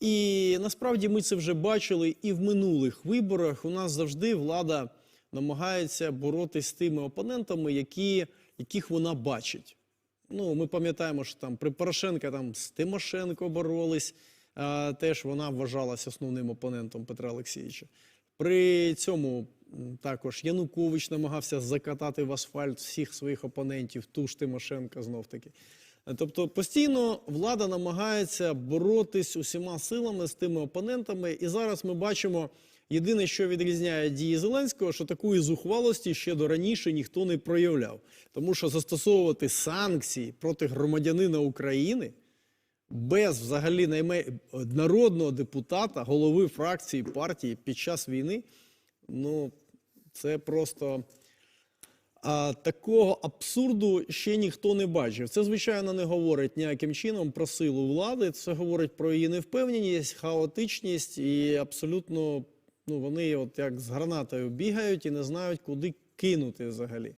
І насправді ми це вже бачили і в минулих виборах. У нас завжди влада намагається боротись з тими опонентами, які, яких вона бачить. Ну, ми пам'ятаємо, що там при Порошенка там з Тимошенко боролись, а, теж вона вважалася основним опонентом Петра Олексійовича. При цьому також Янукович намагався закатати в асфальт всіх своїх опонентів, ту ж Тимошенка знов таки. Тобто постійно влада намагається боротись усіма силами з тими опонентами. І зараз ми бачимо єдине, що відрізняє дії Зеленського, що такої зухвалості ще до раніше ніхто не проявляв. Тому що застосовувати санкції проти громадянина України без взагалі найме народного депутата, голови фракції партії під час війни, ну це просто. А такого абсурду ще ніхто не бачив. Це, звичайно, не говорить ніяким чином про силу влади. Це говорить про її невпевненість, хаотичність і абсолютно ну вони от як з гранатою бігають і не знають, куди кинути взагалі.